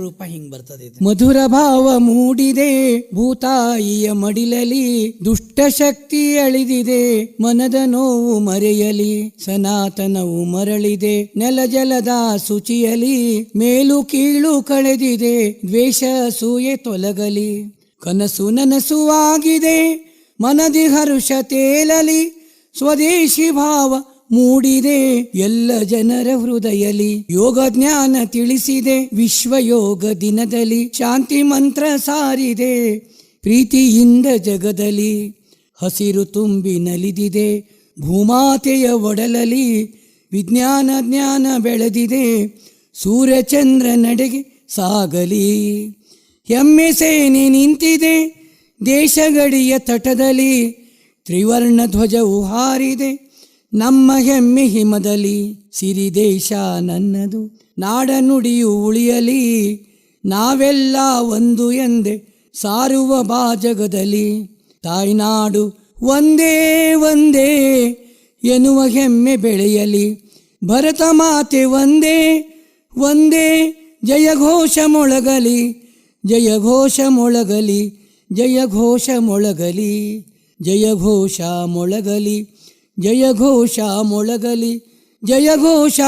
ರೂಪ ಹಿಂಗ್ ಬರ್ತದೆ. ಮಧುರ ಭಾವ ಮೂಡಿದೆ, ಭೂತಾಯಿಯ ಮಡಿಲಲಿ ದುಷ್ಟ ಶಕ್ತಿ ಅಳಿದಿದೆ, ಮನದ ನೋವು ಮರೆಯಲಿ, ಸನಾತನವು ಮರಳಿದೆ, ನೆಲ ಜಲದ ಶುಚಿಯಲಿ ಮೇಲು ಕೀಳು ಕಳೆದಿದೆ, ದ್ವೇಷ ಸೂಯೆ ತೊಲಗಲಿ ಕನಸು ನನಸುವಾಗಿದೆ ಮನದಿ ಹರುಷ ತೇಲಲಿ, ಸ್ವದೇಶಿ ಭಾವ ಮೂಡಿದೆ ಎಲ್ಲ ಜನರ ಹೃದಯಲಿ. ಯೋಗ ಜ್ಞಾನ ತಿಳಿಸಿದೆ. ವಿಶ್ವ ಯೋಗ ದಿನದಲ್ಲಿ ಶಾಂತಿ ಮಂತ್ರ ಸಾರಿದೆ. ಪ್ರೀತಿಯಿಂದ ಜಗದಲ್ಲಿ ಹಸಿರು ತುಂಬಿ ನಲಿದಿದೆ. ಭೂಮಾತೆಯ ಒಡಲಲಿ ವಿಜ್ಞಾನ ಜ್ಞಾನ ಬೆಳೆದಿದೆ. ಸೂರ್ಯಚಂದ್ರ ನಡೆಗೆ ಸಾಗಲಿ. ಎಮ್ಮೆ ಸೇನೆ ನಿಂತಿದೆ. ದೇಶಗಡಿಯ ತಟದಲ್ಲಿ ತ್ರಿವರ್ಣ ಧ್ವಜವು ಹಾರಿದೆ. ನಮ್ಮ ಹೆಮ್ಮೆ ಹಿಮದಲ್ಲಿ ಸಿರಿ ದೇಶ ನನ್ನದು. ನಾಡ ನುಡಿಯು ಉಳಿಯಲಿ, ನಾವೆಲ್ಲ ಒಂದು ಎಂದೆ ಸಾರುವ ಬಾ ಜಗದಲ್ಲಿ. ತಾಯ್ನಾಡು ಒಂದೇ ಒಂದೇ ಎನ್ನುವ ಹೆಮ್ಮೆ ಬೆಳೆಯಲಿ, ಭರತ ಮಾತೆ ಒಂದೇ ಒಂದೇ ಜಯಘೋಷ ಮೊಳಗಲಿ ಜಯಘೋಷ ಮೊಳಗಲಿ ಜಯಘೋಷ ಮೊಳಗಲಿ ಜಯಘೋಷ ಮೊಳಗಲಿ ಜಯಘೋಷ ಮೊಳಗಲಿ ಜಯಘೋಷ